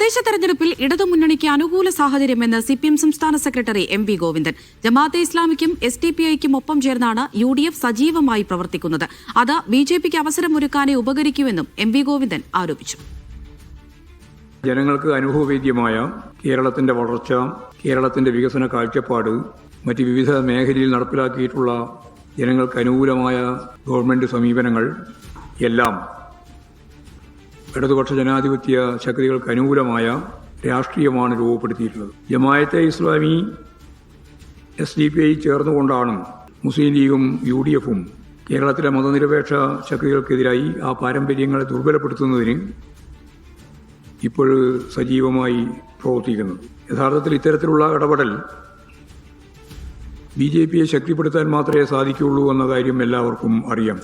തദ്ദേശ തെരഞ്ഞെടുപ്പിൽ ഇടതുമുന്നണിക്ക് അനുകൂല സാഹചര്യമെന്ന് സി പി എം സംസ്ഥാന secretary M V Govindan. Jamaat-e ഇസ്ലാമിക്കും S D P ഐക്കും ഒപ്പം ചേർന്നാണ് യു ഡി എഫ് സജീവമായി പ്രവർത്തിക്കുന്നത്. അത് ബി ജെ പിക്ക് അവസരമൊരുക്കാനേ ഉപകരിക്കുമെന്നും എം വി ഗോവിന്ദൻ ആരോപിച്ചു. ജനങ്ങൾക്ക് അനുഭവവേദ്യമായ കേരളത്തിന്റെ വളർച്ച കേരളത്തിന്റെ വികസന കാഴ്ചപ്പാട് മറ്റ് വിവിധ മേഖലയിൽ നടപ്പിലാക്കിയിട്ടുള്ള ജനങ്ങൾക്ക് അനുകൂലമായ ഗവൺമെന്റ് സമീപനങ്ങൾ എല്ലാം ഇടതുപക്ഷ ജനാധിപത്യ ശക്തികൾക്ക് അനുകൂലമായ രാഷ്ട്രീയമാണ് രൂപപ്പെടുത്തിയിട്ടുള്ളത്. Jamaat-e Islami S D P I ചേർന്നുകൊണ്ടാണ് Muslim ലീഗും യു ഡി എഫും കേരളത്തിലെ മതനിരപേക്ഷ ശക്തികൾക്കെതിരായി ആ പാരമ്പര്യങ്ങളെ ദുർബലപ്പെടുത്തുന്നതിന് ഇപ്പോൾ സജീവമായി പ്രവർത്തിക്കുന്നത്. യഥാർത്ഥത്തിൽ ഇത്തരത്തിലുള്ള ഇടപെടൽ ബി ജെ പിയെ ശക്തിപ്പെടുത്താൻ മാത്രമേ സാധിക്കുകയുള്ളൂ എന്ന കാര്യം എല്ലാവർക്കും അറിയാം.